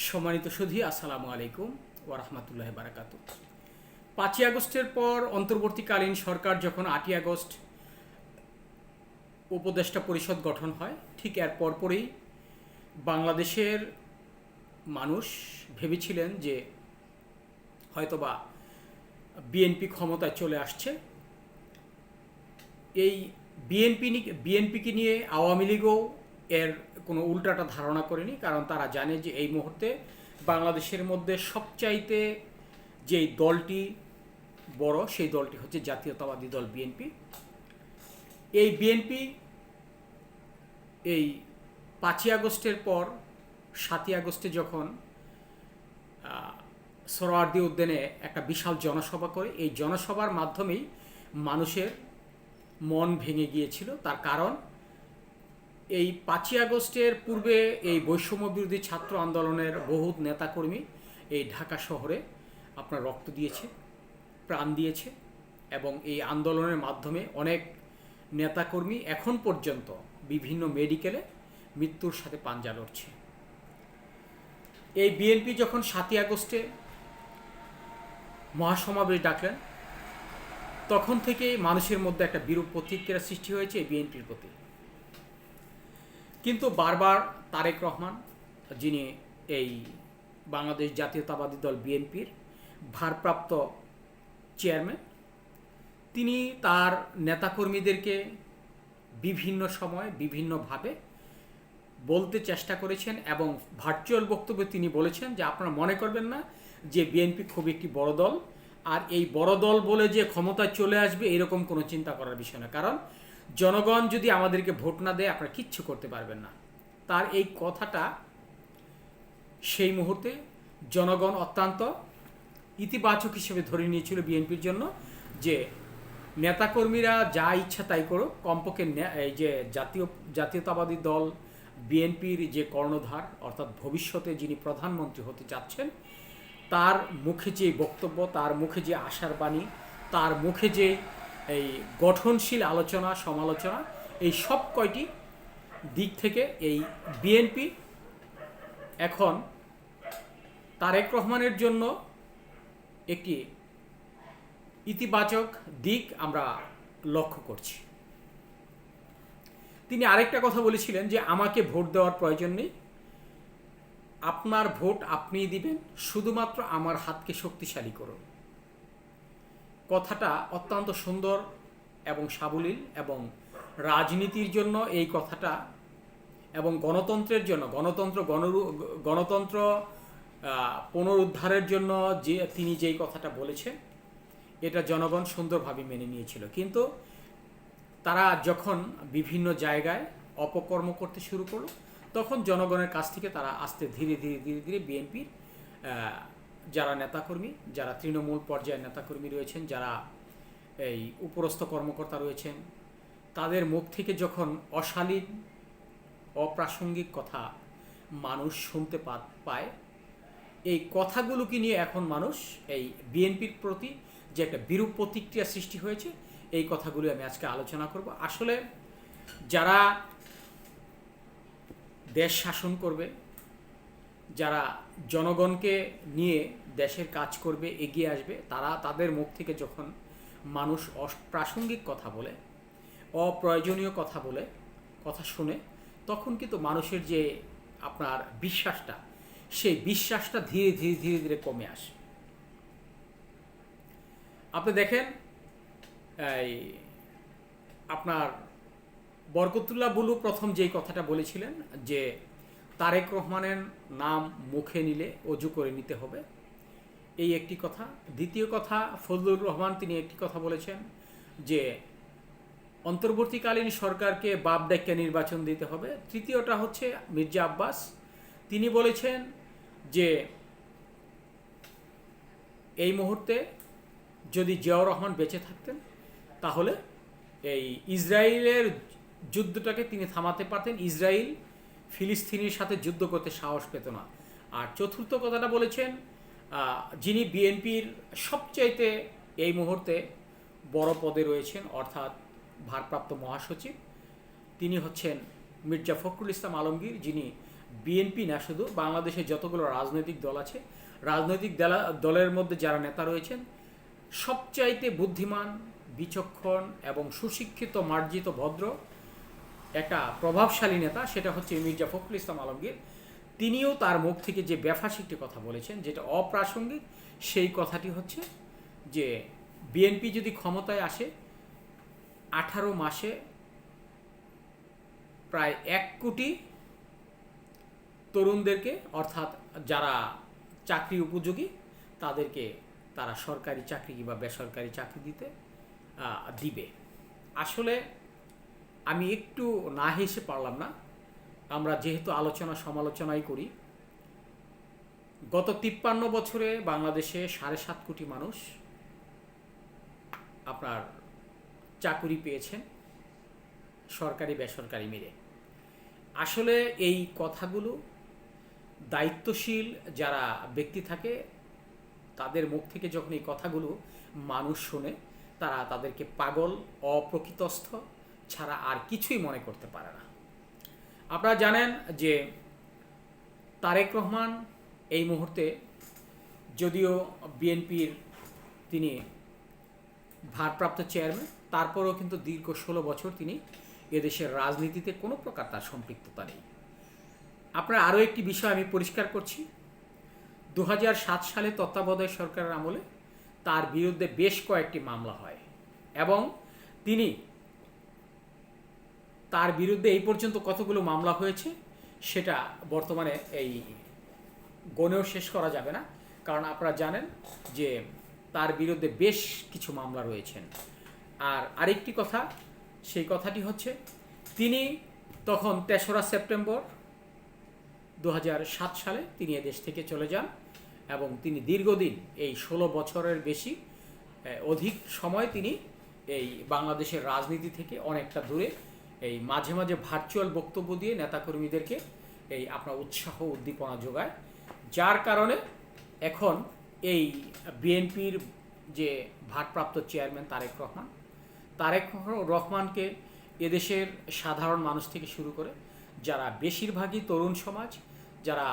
সম্মানিত সুধী, আসসালামু আলাইকুম ওরহমতুল্লাহ বারাকাত পাঁচই আগস্টের পর অন্তর্বর্তীকালীন সরকার যখন আটই আগস্ট উপদেষ্টা পরিষদ গঠন হয়, ঠিক এর পরপরই বাংলাদেশের মানুষ ভেবেছিলেন যে হয়তোবা বিএনপি ক্ষমতায় চলে আসছে। এই বিএনপি বিএনপিকে নিয়ে আওয়ামী লীগও এর কোনো উল্টাটা ধারণা করেনি, কারণ তারা জানে যে এই মুহূর্তে বাংলাদেশের মধ্যে সবচাইতে যেই দলটি বড়, সেই দলটি হচ্ছে জাতীয়তাবাদী দল বিএনপি। এই বিএনপি এই পাঁচই আগস্টের পর, সাতই আগস্টে যখন সরোয়ার্দি উদ্যানে একটা বিশাল জনসভা করে, এই জনসভার মাধ্যমেই মানুষের মন ভেঙে গিয়েছিল। তার কারণ এই পাঁচই আগস্টের পূর্বে এই বৈষম্য বিরোধী ছাত্র আন্দোলনের বহুত নেতাকর্মী এই ঢাকা শহরে আপনার রক্ত দিয়েছে, প্রাণ দিয়েছে এবং এই আন্দোলনের মাধ্যমে অনেক নেতাকর্মী এখন পর্যন্ত বিভিন্ন মেডিকেলে মৃত্যুর সাথে পাঞ্জা লড়ছে। এই বিএনপি যখন সাতই আগস্টে মহাসমাবেশ ডাকলেন, তখন থেকে মানুষের মধ্যে একটা বিরূপ প্রতিক্রিয়া সৃষ্টি হয়েছে বিএনপির প্রতি। কিন্তু বারবার তারেক রহমান, যিনি এই বাংলাদেশ জাতীয়তাবাদী দল বিএনপির ভারপ্রাপ্ত চেয়ারম্যান, তিনি তার নেতাকর্মীদেরকে বিভিন্ন সময় বিভিন্নভাবে বলতে চেষ্টা করেছেন এবং ভার্চুয়াল বক্তব্যে তিনি বলেছেন যে, আপনারা মনে করবেন না যে বিএনপি খুব একটি বড় দল, আর এই বড় দল বলে যে ক্ষমতায় চলে আসবে, এরকম কোনো চিন্তা করার বিষয় না। কারণ জনগণ যদি আমাদেরকে ভোট না দেয়, আপনারা কিচ্ছু করতে পারবেন না। তার এই কথাটা সেই মুহূর্তে জনগণ অত্যন্ত ইতিবাচক হিসেবে ধরে নিয়েছিল বিএনপির জন্য যে নেতাকর্মীরা যা ইচ্ছা তাই করুক, কমপক্ষে এই যে জাতীয়, জাতীয়তাবাদী দল, বিএনপির যে কর্ণধার, অর্থাৎ ভবিষ্যতে যিনি প্রধানমন্ত্রী হতে চাচ্ছেন, তার মুখে যে বক্তব্য, তার মুখে যে আশার বাণী, তার মুখে যে এই গঠনশীল আলোচনা, সমালোচনা, এই সব কয়টি দিক থেকে এই বিএনপি এখন তারেক রহমানের জন্য একটি ইতিবাচক দিক আমরা লক্ষ্য করছি। তিনি আরেকটা কথা বলেছিলেন যে আমাকে ভোট দেওয়ার প্রয়োজন নেই। আপনার ভোট আপনিই দিবেন, শুধুমাত্র আমার হাতকে শক্তিশালী করুন। কথাটা অত্যন্ত সুন্দর এবং সাবলীল এবং রাজনীতির জন্য এই কথাটা এবং গণতন্ত্রের জন্য, গণতন্ত্র গণরু, গণতন্ত্র পুনরুদ্ধারের জন্য যে তিনি যেই কথাটা বলেছেন, এটা জনগণ সুন্দরভাবে মেনে নিয়েছিল। কিন্তু তারা যখন বিভিন্ন জায়গায় অপকর্ম করতে শুরু করল, তখন জনগণের কাছ থেকে তারা আস্তে ধীরে ধীরে ধীরে ধীরে বিএনপির যারা নেতাকর্মী, যারা তৃণমূল পর্যায়ের নেতাকর্মী রয়েছেন, যারা এই উপরস্থ কর্মকর্তা রয়েছেন, তাদের মুখ থেকে যখন অশালীন, অপ্রাসঙ্গিক কথা মানুষ শুনতে পায়, এই কথাগুলোকে নিয়ে এখন মানুষ এই বিএনপির প্রতি যে একটা বিরূপ প্রতিক্রিয়া সৃষ্টি হয়েছে, এই কথাগুলো আমি আজকে আলোচনা করব। আসলে যারা দেশ শাসন করবে যারা জনগণকে নিয়ে দেশের কাজ করবে, এগিয়ে আসবে, তারা তাদের মুখ থেকে যখন মানুষ অপ্রাসঙ্গিক কথা বলে, অপ্রয়োজনীয় কথা বলে, কথা শুনে, তখন কিন্তু মানুষের যে আপনার বিশ্বাসটা, সেই বিশ্বাসটা ধীরে ধীরে ধীরে ধীরে কমে আসে। আপনি দেখেন, এই আপনার বরকতুল্লাহ বুলু প্রথম যেই কথাটা বলেছিলেন যে তারেক রহমানের নাম মুখে নিলে অজু করে নিতে হবে। এই একটি কথা। দ্বিতীয় কথা, ফজলুর রহমান তিনি একটি কথা বলেছেন যে, অন্তর্বর্তীকালীন সরকারকে বাপ ডাক্যা নির্বাচন দিতে হবে। তৃতীয়টা হচ্ছে মির্জা আব্বাস। তিনি বলেছেন যে, এই মুহূর্তে যদি জিয়াউর রহমান বেঁচে থাকতেন, তাহলে এই ইসরায়েলের যুদ্ধটাকে তিনি থামাতে পারতেন। ইসরায়েল ফিলিস্তিনির সাথে যুদ্ধ করতে সাহস পেত না। আর চতুর্থ কথাটা বলেছেন যিনি বিএনপির সবচাইতে এই মুহূর্তে বড় পদে রয়েছেন, অর্থাৎ ভারপ্রাপ্ত মহাসচিব, তিনি হচ্ছেন মির্জা ফখরুল ইসলাম আলমগীর, যিনি বিএনপি না শুধু, বাংলাদেশে যতগুলো রাজনৈতিক দল আছে, রাজনৈতিক দলা- দলের মধ্যে যারা নেতা রয়েছেন, সবচাইতে বুদ্ধিমান, বিচক্ষণ এবং সুশিক্ষিত, মার্জিত, ভদ্র একটা প্রভাবশালী নেতা, সেটা হচ্ছে মির্জা ফখরুল ইসলাম আলমগীর। তিনিও তার মুখ থেকে যে ব্যাফাস একটি কথা বলেছেন, যেটা অপ্রাসঙ্গিক, সেই কথাটি হচ্ছে যে, বিএনপি যদি ক্ষমতায় আসে, আঠারো মাসে প্রায় এক কোটি তরুণদেরকে, অর্থাৎ যারা চাকরি উপযোগী, তাদেরকে তারা সরকারি চাকরি কিংবা বেসরকারি চাকরি দিতে দিবে। আসলে আমি একটু না হেসে পারলাম না। আমরা যেহেতু আলোচনা সমালোচনাই করি। গত তিপ্পান্ন বছরে বাংলাদেশে সাড়ে সাত কোটি মানুষ আপনার চাকুরি পেয়েছেন, সরকারি বেসরকারি মিলে। আসলে এই কথাগুলো দায়িত্বশীল যারা ব্যক্তি থাকে, তাদের মুখ থেকে যখন এই কথাগুলো মানুষ শোনে, তারা তাদেরকে পাগল, অপ্রকৃতস্থ ছাড়া আর কিছুই মনে করতে পারে না। আপনারা জানেন যে তারেক রহমান এই মুহূর্তে যদিও বিএনপির তিনি ভারপ্রাপ্ত চেয়ারম্যান, তারপরেও কিন্তু দীর্ঘ ষোলো বছর তিনি এদেশের রাজনীতিতে কোনো প্রকার তার সম্পৃক্ততা নেই। আপনার আরও একটি বিষয় আমি পরিষ্কার করছি। দু হাজার সাত সালে তত্ত্বাবধায়ক সরকারের আমলে তার বিরুদ্ধে বেশ কয়েকটি মামলা হয় এবং তিনি তার বিরুদ্ধে এই পর্যন্ত কতগুলো মামলা হয়েছে, সেটা বর্তমানে এই গণেও শেষ করা যাবে না। কারণ আপনারা জানেন যে তার বিরুদ্ধে বেশ কিছু মামলা রয়েছেন। আর আরেকটি কথা, সেই কথাটি হচ্ছে, তিনি তখন তেসরা সেপ্টেম্বর দু হাজার সাত সালে তিনি এদেশ থেকে চলে যান এবং তিনি দীর্ঘদিন, এই ষোলো বছরের বেশি অধিক সময় তিনি এই বাংলাদেশের রাজনীতি থেকে অনেকটা দূরে এই মাঝে মাঝে ভার্চুয়াল বক্তব্য দিয়ে নেতাকর্মীদেরকে এই আপনার উৎসাহ উদ্দীপনা যোগায়। যার কারণে এখন এই বিএনপির যে ভারপ্রাপ্ত চেয়ারম্যান তারেক রহমান, তারেক রহমানকে এদেশের সাধারণ মানুষ থেকে শুরু করে যারা বেশিরভাগই তরুণ সমাজ, যারা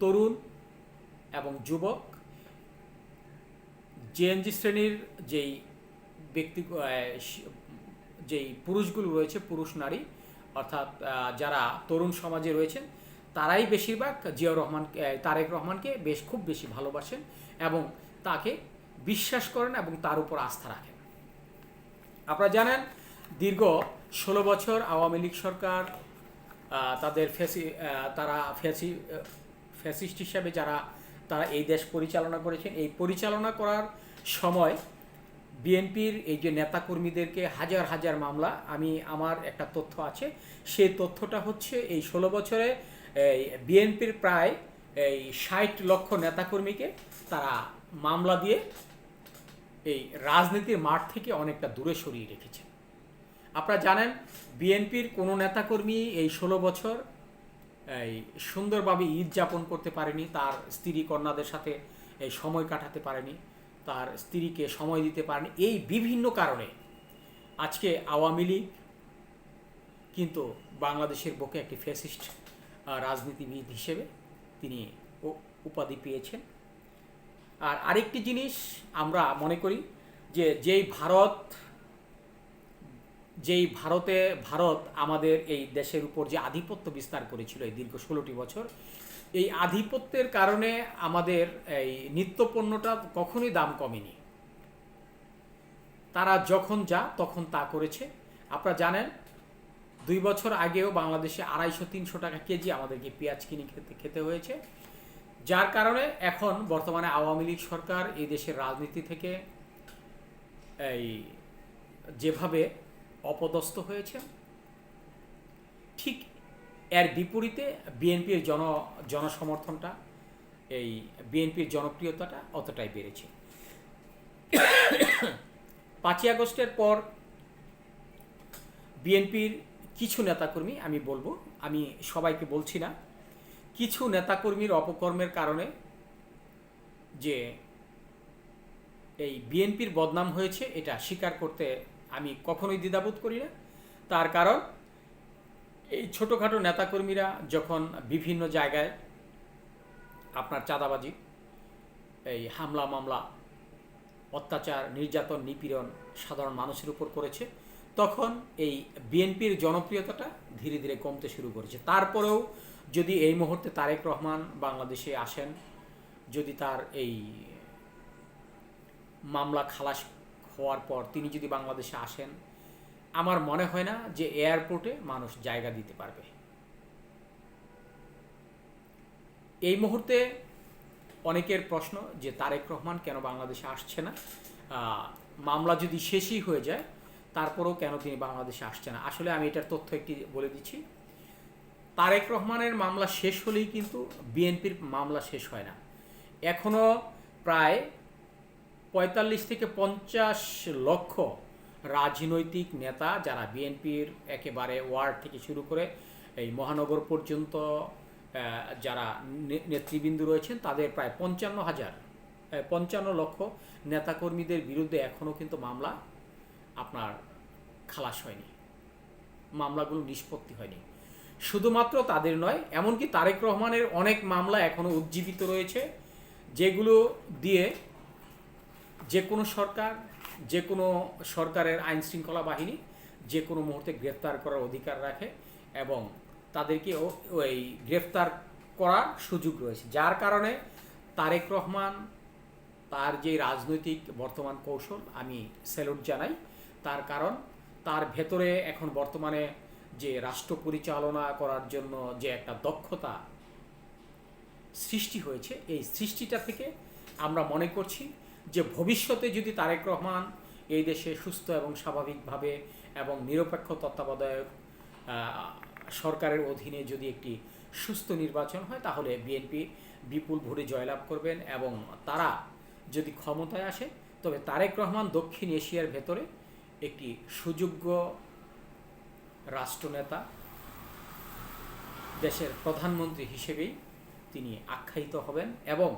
তরুণ এবং যুবক জেএনজি শ্রেণির যেই ব্যক্তি যেই পুরুষগুলো রয়েছে, পুরুষ, নারী, অর্থাৎ যারা তরুণ সমাজে রয়েছেন, তারাই বেশিরভাগ জিয়াউর রহমান তারেক রহমানকে বেশ, খুব বেশি ভালোবাসেন এবং তাকে বিশ্বাস করেন এবং তার উপর আস্থা রাখেন। আপনারা জানেন, দীর্ঘ ষোলো বছর আওয়ামী লীগ সরকার তাদের ফেসি তারা ফেসি ফ্যাসিস্ট হিসাবে যারা, তারা এই দেশ পরিচালনা করেছেন। এই পরিচালনা করার সময় বিএনপির এই যে নেতাকর্মীদেরকে হাজার হাজার মামলা, আমি, আমার একটা তথ্য আছে। সেই তথ্যটা হচ্ছে এই ষোলো বছরে বিএনপির প্রায় এই ষাট লক্ষ নেতাকর্মীকে তারা মামলা দিয়ে এই রাজনীতির মাঠ থেকে অনেকটা দূরে সরিয়ে রেখেছে। আপনারা জানেন, বিএনপির কোনো নেতাকর্মী এই ষোলো বছর এই সুন্দরভাবে ঈদ যাপন করতে পারেনি, তার স্ত্রী কন্যাদের সাথে এই সময় কাটাতে পারেনি। তার স্ত্রীকে সময় দিতে পারেনি। এই বিভিন্ন কারণে আজকে আওয়ামী লীগ কিন্তু বাংলাদেশের বুকে একটি ফ্যাসিস্ট রাজনীতিবিদ হিসেবে তিনি উপাধি পেয়েছেন। আর আরেকটি জিনিস আমরা মনে করি যে যেই ভারত যেই ভারতে, ভারত আমাদের এই দেশের উপর যে আধিপত্য বিস্তার করেছিল এই দীর্ঘ ষোলোটি বছর, এই আধিপত্যের কারণে আমাদের এই নিত্যপণ্যটা কখনোই দাম কমেনি। তারা যখন যা, তখন তা করেছে। আপনারা জানেন, দুই বছর আগেও বাংলাদেশে আড়াইশো, তিনশো টাকা কেজি আমাদেরকে পেঁয়াজ কিনে খেতে খেতে হয়েছে। যার কারণে এখন বর্তমানে আওয়ামী লীগ সরকার এই দেশের রাজনীতি থেকে এই যেভাবে অপদস্থ হয়েছে। ঠিক এর বিপরীতে বিএনপির জন, জনসমর্থনটা, এই বিএনপির জনপ্রিয়তাটা অতটাই বেড়েছে। পাঁচই আগস্টের পর বিএনপির কিছু নেতাকর্মী, আমি বলব, আমি সবাইকে বলছি না, কিছু নেতাকর্মীর অপকর্মের কারণে যে এই বিএনপির বদনাম হয়েছে, এটা স্বীকার করতে আমি কখনোই দ্বিধাবোধ করি না। তার কারণ, এই ছোটোখাটো নেতাকর্মীরা যখন বিভিন্ন জায়গায় আপনার চাঁদাবাজি, এই হামলা, মামলা, অত্যাচার, নির্যাতন, নিপীড়ন সাধারণ মানুষের উপর করেছে, তখন এই বিএনপির জনপ্রিয়তাটা ধীরে ধীরে কমতে শুরু করেছে। তারপরেও যদি এই মুহূর্তে তারেক রহমান বাংলাদেশে আসেন, যদি তার এই মামলা খালাস হওয়ার পর তিনি যদি বাংলাদেশে আসেন, আমার মনে হয় না যে এয়ারপোর্টে মানুষ জায়গা দিতে পারবে। এই মুহূর্তে অনেকের প্রশ্ন যে তারেক রহমান কেন বাংলাদেশে আসছে না? মামলা যদি শেষই হয়ে যায়, তারপরেও কেন তিনি বাংলাদেশে আসছে না? আসলে আমি এটার তথ্য একটি বলে দিচ্ছি। তারেক রহমানের মামলা শেষ হলেই কিন্তু বিএনপির মামলা শেষ হয় না। এখনও প্রায় পঁয়তাল্লিশ থেকে পঞ্চাশ লক্ষ রাজনৈতিক নেতা যারা বিএনপির একেবারে ওয়ার্ড থেকে শুরু করে এই মহানগর পর্যন্ত যারা নেতৃবৃন্দ রয়েছেন, তাদের প্রায় পঞ্চান্ন হাজার পঞ্চান্ন লক্ষ নেতাকর্মীদের বিরুদ্ধে এখনও কিন্তু মামলা আপনার খালাস হয়নি। মামলাগুলো নিষ্পত্তি হয়নি। শুধুমাত্র তাদের নয়, এমনকি তারেক রহমানের অনেক মামলা এখনও উজ্জীবিত রয়েছে, যেগুলো দিয়ে যে কোনো সরকার যে কোনো সরকারের আইন শৃঙ্খলা বাহিনী যে কোনো মুহূর্তে গ্রেফতার করার অধিকার রাখে এবং তাদেরকে ওই গ্রেফতার করার সুযোগ রয়েছে। যার কারণে তারেক রহমান, তার যে রাজনৈতিক বর্তমান কৌশল, আমি স্যালুট জানাই। তার কারণ, তার ভেতরে এখন বর্তমানে যে রাষ্ট্র পরিচালনা করার জন্য যে একটা দক্ষতা সৃষ্টি হয়েছে, এই সৃষ্টিটা থেকে আমরা মনে করছি যে ভবিষ্যতে যদি তারেক রহমান এই দেশে সুস্থ এবং স্বাভাবিকভাবে এবং নিরপেক্ষ তত্ত্বাবধায়ক সরকারের অধীনে যদি একটি সুস্থ নির্বাচন হয়, তাহলে বিএনপি বিপুল ভোটে জয়লাভ করবেন এবং তারা যদি ক্ষমতায় আসে, তবে তারেক রহমান দক্ষিণ এশিয়ার ভেতরে একটি সুযোগ্য রাষ্ট্রনেতা, দেশের প্রধানমন্ত্রী হিসেবেই তিনি আখ্যায়িত হবেন এবং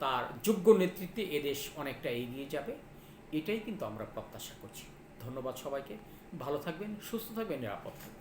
তার যোগ্য নেতৃত্বে এদেশ অনেকটা এগিয়ে যাবে, এটাই কিন্তু আমরা প্রত্যাশা করছি। ধন্যবাদ সবাইকে। ভালো থাকবেন, সুস্থ থাকবেন, নিরাপদ থাকবেন।